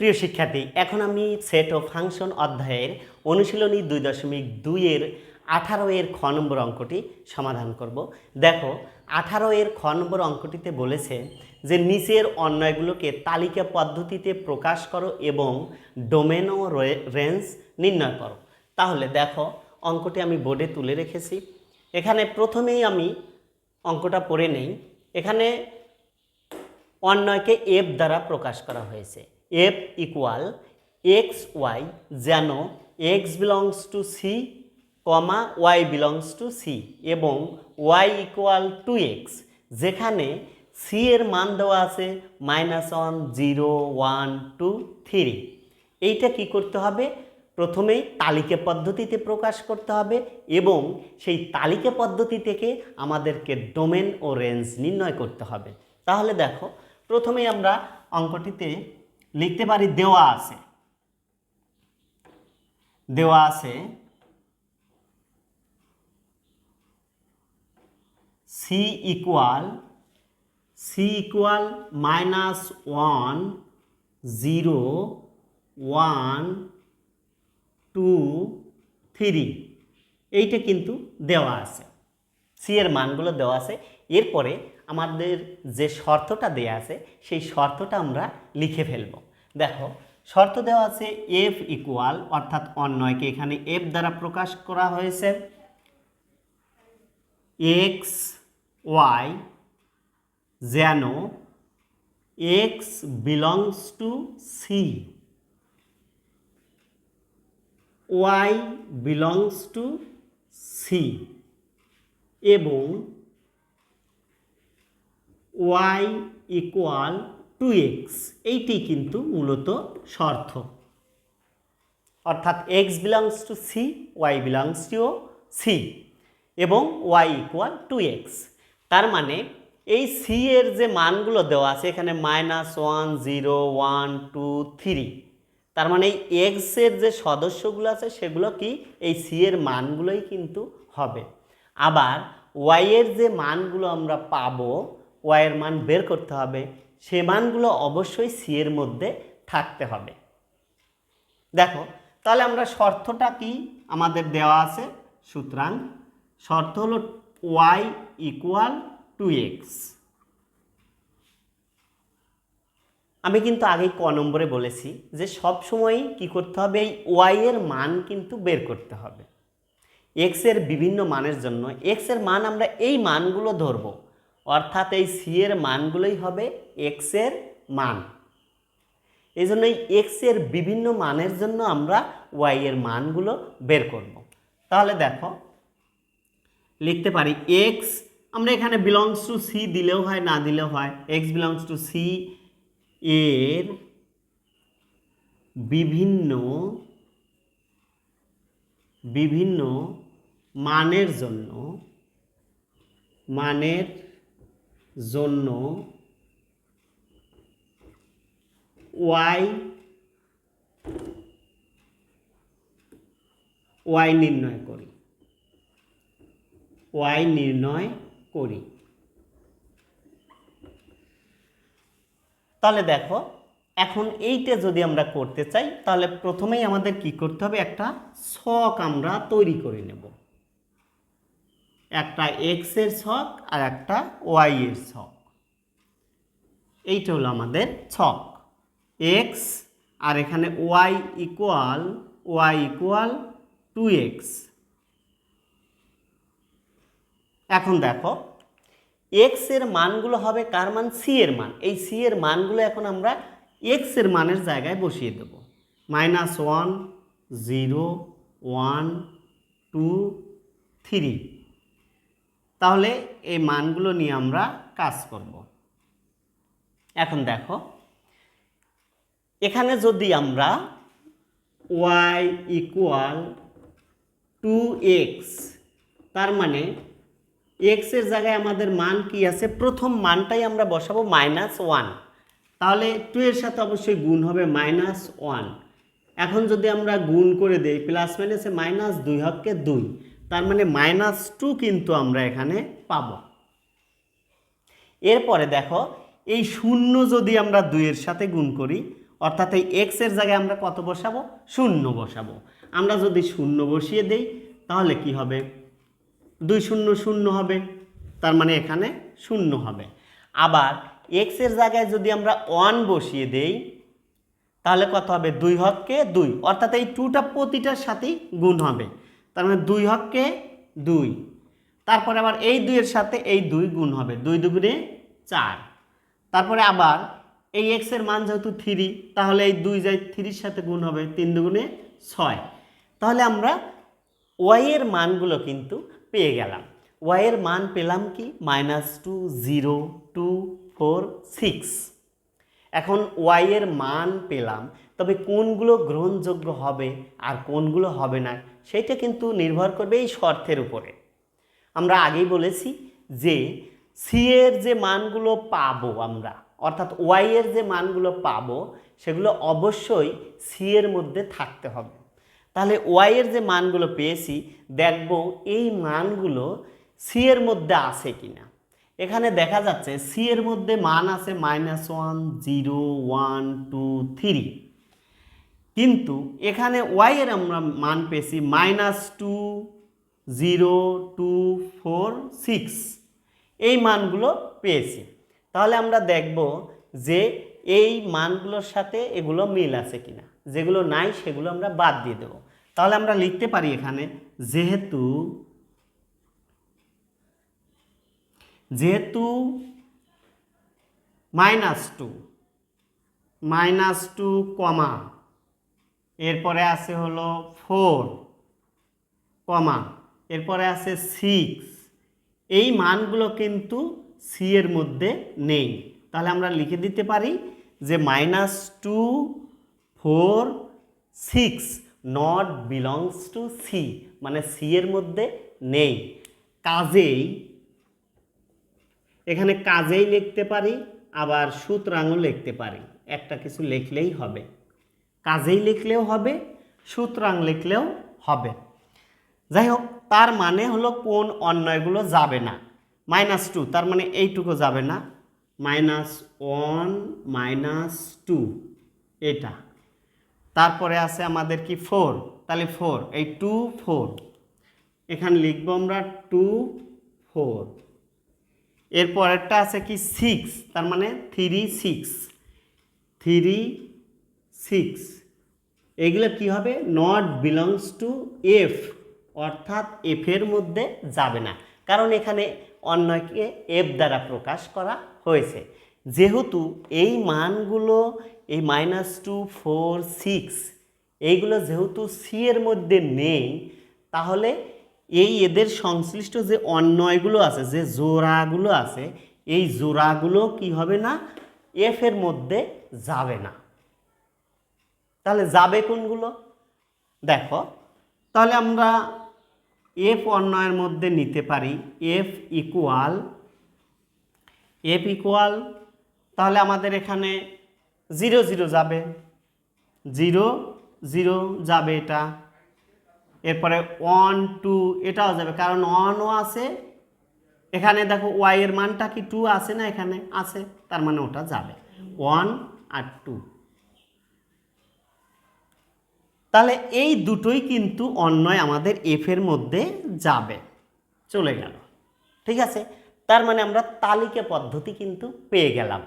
প্রিয় শিক্ষার্থী, এখন আমি সেট ও ফাংশন অধ্যায়ের অনুশীলনী দুই দশমিক দুইয়ের আঠারো এর খ নম্বর অঙ্কটি সমাধান করব। দেখো আঠারো এর খ নম্বর অঙ্কটিতে বলেছে যে নিচের অন্যয়গুলোকে তালিকা পদ্ধতিতে প্রকাশ করো এবং ডোমেন ও রেঞ্জ নির্ণয় করো। তাহলে দেখো, অঙ্কটি আমি বোর্ডে তুলে রেখেছি। এখানে প্রথমেই আমি অঙ্কটা পড়ে নেই। এখানে অন্যয়কে এফ দ্বারা প্রকাশ করা হয়েছে। এফ ইকুয়াল এক্স ওয়াই যেন X belongs to C comma Y belongs to C এবং ওয়াই ইকুয়াল টু এক্স যেখানে সি এর মান দেওয়া আছে minus one zero one two three এইটা কি করতে হবে? প্রথমেই তালিকা পদ্ধতিতে প্রকাশ করতে হবে এবং সেই তালিকা পদ্ধতি থেকে আমাদেরকে ডোমেন ও রেঞ্জ নির্ণয় করতে হবে। তাহলে দেখো, প্রথমেই আমরা অঙ্কটিতে লিখতে পারি দেওয়া আছে। দেওয়া আছে। C equal C equal minus one zero one two three এইটা কিন্তু দেওয়া আছে। সি এর মানগুলো দেওয়া আছে। এরপরে আমাদের যে শর্তটা দেওয়া আছে, সেই শর্তটা আমরা লিখে ফেলব। দেখো, শর্ত দেওয়া আছে এফ ইকুয়াল অর্থাৎ অন্যয়কে এখানে এফ দ্বারা প্রকাশ করা হয়েছে। এক্স ওয়াই যেন X belongs to C Y belongs to C এবং ওয়াই ইকুয়াল টু এক্স, এইটি কিন্তু মূলত শর্ত। অর্থাৎ X belongs to C, Y belongs to C এবং ওয়াই ইকুয়াল টু এক্স। তার মানে এই সি এর যে মানগুলো দেওয়া আছে এখানে minus one, zero, one, two, three. তার মানে এই এক্সের যে সদস্যগুলো আছে সেগুলো কি? এই সি এর মানগুলোই কিন্তু হবে। আবার ওয়াই এর যে মানগুলো আমরা পাবো, ওয়াই এর মান বের করতে হবে সে মানগুলো অবশ্যই সি এর মধ্যে থাকতে হবে। দেখো, তাহলে আমরা শর্তটা কি আমাদের দেওয়া আছে? সুতরাং শর্ত হলো ওয়াই ইকুয়াল টু এক্স। আমি কিন্তু আগে ক নম্বরে বলেছি যে সব সময় কি করতে হবে? এই ওয়াই এর মান কিন্তু বের করতে হবে। এক্সের বিভিন্ন মানের জন্য, এক্সের মান আমরা এই মানগুলো ধরব। অর্থাৎ এই সি এর মানগুলোই হবে এক্সের মান। এই জন্য এই এক্সের বিভিন্ন মানের জন্য আমরা ওয়াই এর মানগুলো বের করব। তাহলে দেখো, লিখতে পারি এক্স আমরা এখানে বিলংস টু সি দিলেও হয়, না দিলেও হয়। এক্স বিলংস টু সি এর বিভিন্ন বিভিন্ন মানের জন্য, মানের জন্য ওয়াই ওয়াই নির্ণয় করি। ওয়াই নির্ণয় করি। তাহলে দেখো, এখন এইটা যদি আমরা করতে চাই, তাহলে প্রথমেই আমাদের কি করতে হবে? একটা শখ আমরা তৈরি করে নেব। একটা এক্সের ছক আর একটা ওয়াই এর ছক। এইটা হলো আমাদের ছক। এক্স আর এখানে Y equal Y equal to X এখন দেখো এক্সের মানগুলো হবে কার মান? সি এর মান। এই সি এর মানগুলো এখন আমরা এক্সের মানের জায়গায় বসিয়ে দেব। Minus one zero one two three তাহলে এই মানগুলো নিয়ে আমরা কাজ করব। এখন দেখো, এখানে যদি আমরা ওয়াই ইকুয়াল টু এক্স তার মানে এক্সের জায়গায় আমাদের মান কি আছে? প্রথম মানটাই আমরা বসাবো মাইনাস ওয়ান তাহলে টু এর সাথে অবশ্যই গুণ হবে মাইনাস ওয়ান এখন যদি আমরা গুণ করে দেই প্লাস মাইনাসে মাইনাস দুই হককে দুই। তার মানে মাইনাস টু কিন্তু আমরা এখানে পাব। এরপরে দেখো, এই শূন্য যদি আমরা দুইয়ের সাথে গুণ করি, অর্থাৎ এই এক্সের জায়গায় আমরা কত বসাবো? শূন্য বসাবো। আমরা যদি শূন্য বসিয়ে দেই, তাহলে কি হবে? দুই শূন্য শূন্য হবে, তার মানে এখানে শূন্য হবে। আবার এক্সের জায়গায় যদি আমরা ওয়ান বসিয়ে দেই, তাহলে কত হবে? দুই হককে দুই। অর্থাৎ এই টুটা প্রতিটার সাথেই গুণ হবে। তার মানে দুই হককে দুই। তারপরে আবার এই দুইয়ের সাথে এই দুই গুণ হবে, দুই দুগুণে চার। তারপরে আবার এই এক্সের মান যেহেতু থ্রি তাহলে এই দুই যাই থ্রির সাথে গুণ হবে, তিন দুগুণে ছয়। তাহলে আমরা ওয়াই এর মানগুলো কিন্তু পেয়ে গেলাম। ওয়াই এর মান পেলাম কি? Minus two zero two four six এখন ওয়াই এর মান পেলাম, তবে কোনগুলো গ্রহণযোগ্য হবে আর কোনগুলো হবে না সেটা কিন্তু নির্ভর করবে এই শর্তের উপরে। আমরা আগেই বলেছি যে সি এর যে মানগুলো পাবো আমরা, অর্থাৎ ওয়াই এর যে মানগুলো পাবো, সেগুলো অবশ্যই সি এর মধ্যে থাকতে হবে। তাহলে ওয়াই এর যে মানগুলো পেয়েছি, দেখব এই মানগুলো সি এর মধ্যে আছে কিনা। এখানে দেখা যাচ্ছে সি এর মধ্যে মান আছে minus one zero one two three কিন্তু এখানে ওয়াই এর আমরা মান পেয়েছি minus two zero two four six এই মানগুলো পেয়েছি। তাহলে আমরা দেখব যে এই মানগুলোর সাথে এগুলো মিল আছে কিনা। যেগুলো নাই, সেগুলো আমরা বাদ দিয়ে দেব। তাহলে আমরা লিখতে পারি এখানে, যেহেতু যেহেতু minus two minus two comma এরপরে আছে হলো ফোর, কমা। এরপরে আছে সিক্স। এই মানগুলো কিন্তু সি এর মধ্যে নেই। তাহলে আমরা লিখে দিতে পারি যে minus two, four, six not belongs to C মানে সি এর মধ্যে নেই। কাজেই, এখানে কাজেই লিখতে পারি, আবার সুতরাংও লিখতে পারি। একটা কিছু লিখলেই হবে। কাজেই লিখলেও হবে, সুতরাং লিখলেও হবে। যাই হোক তার মানে হলো কোন অন্যয়গুলো যাবে না। মাইনাস টু, তার মানে এইটুকু যাবে না। মাইনাস ওয়ান, মাইনাস টু, এটা। তারপরে আছে আমাদের কি ফোর? তাহলে ফোর, এই টু ফোর। এখানে লিখব আমরা টু ফোর। এর পরেরটা আছে কি সিক্স, তার মানে থ্রি সিক্স। থ্রি সিক্স এগুলো কি হবে? নট বিলংস টু এফ অর্থাৎ এফের মধ্যে যাবে না। কারণ এখানে অন্যকে এফ দ্বারা প্রকাশ করা হয়েছে। যেহেতু এই মানগুলো, এই মাইনাস টু ফোর সিক্স এইগুলো যেহেতু সি এর মধ্যে নেই, তাহলে এই এদের সংশ্লিষ্ট যে অন্যয়গুলো আছে, যে জোড়াগুলো আছে, এই জোড়াগুলো কি হবে না? এফ এর মধ্যে যাবে না। তাহলে যাবে কোনগুলো? দেখো, তাহলে আমরা এফ অন্যয়ের মধ্যে নিতে পারি এফ ইকুয়াল এফ ইকুয়াল তাহলে আমাদের এখানে জিরো জিরো যাবে। জিরো জিরো যাবে এটা। এরপরে ওয়ান টু এটাও যাবে, কারণ ওয়ানও আছে। এখানে দেখো ওয়াই এর মানটা কি টু আছে না এখানে? আছে, তার মানে ওটা যাবে। ওয়ান আর টু তাহলে এই দুটোই কিন্তু অন্যয় আমাদের এফ এর মধ্যে যাবে। চলে গেল। ঠিক আছে? তার মানে আমরা তালিকা পদ্ধতি কিন্তু পেয়ে গেলাম।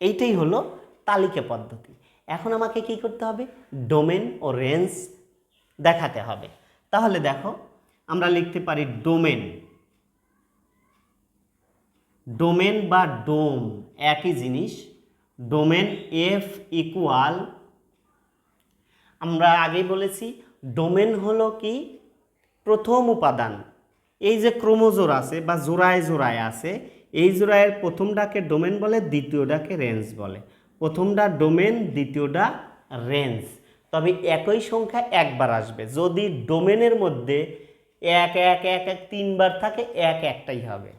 এইটাই হলো তালিকা পদ্ধতি। এখন আমাকে কি করতে হবে? ডোমেন ও রেঞ্জ দেখাতে হবে। তাহলে দেখো, আমরা লিখতে পারি ডোমেন। ডোমেন বা ডোম একই জিনিস। ডোমেন এফ ইকুয়াল আমরা আগেই বলেছি, ডোমেন হলো কি? প্রথম উপাদান। এই যে ক্রোমোজোর আছে বা জোড়ায় জোড়ায় আছে, এই জোড়ায়ের প্রথমটাকে ডোমেন বলে, দ্বিতীয়টাকে রেঞ্জ বলে। প্রথমটা ডোমেন, দ্বিতীয়টা রেঞ্জ। তবে একই সংখ্যা একবার আসবে। যদি ডোমেনের মধ্যে এক এক এক এক তিনবার থাকে, এক, একটাই হবে।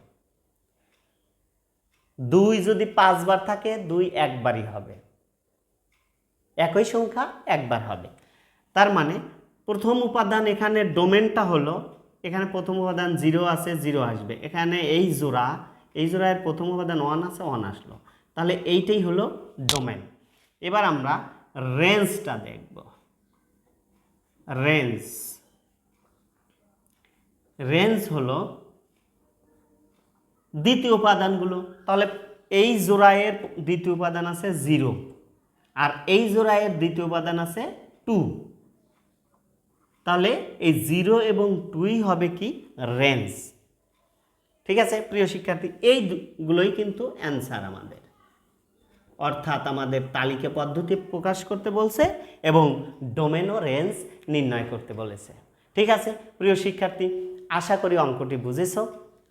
দুই যদি পাঁচবার থাকে, দুই একবারই হবে। একই সংখ্যা একবার হবে। তার মানে প্রথম উপাদান এখানে ডোমেনটা হলো, এখানে প্রথম উপাদান জিরো আছে, জিরো আসবে। এখানে এই জোড়া, এই জোড়ার প্রথম উপাদান ওয়ান আছে ওয়ান আসলো। তাহলে এইটাই হলো ডোমেন। এবার আমরা রেঞ্জটা দেখব। রেঞ্জ। রেঞ্জ হলো দ্বিতীয় উপাদানগুলো। তাহলে এই জোড়ায়ের দ্বিতীয় উপাদান আছে জিরো। আর এই জোড়ায়ের দ্বিতীয় উপাদান আছে টু তাহলে এই জিরো এবং টুই হবে কি? রেঞ্জ ঠিক আছে, প্রিয় শিক্ষার্থী এইগুলোই কিন্তু অ্যান্সার আমাদের। অর্থাৎ আমাদের তালিকা পদ্ধতি প্রকাশ করতে বলছে এবং ডোমেন ও রেঞ্জ নির্ণয় করতে বলেছে। ঠিক আছে, প্রিয় শিক্ষার্থী, আশা করি অঙ্কটি বুঝেছ।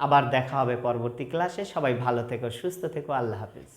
আবার দেখা হবে পরবর্তী ক্লাসে সবাই ভালো থেকো, সুস্থ থেকো। আল্লাহ হাফিজ।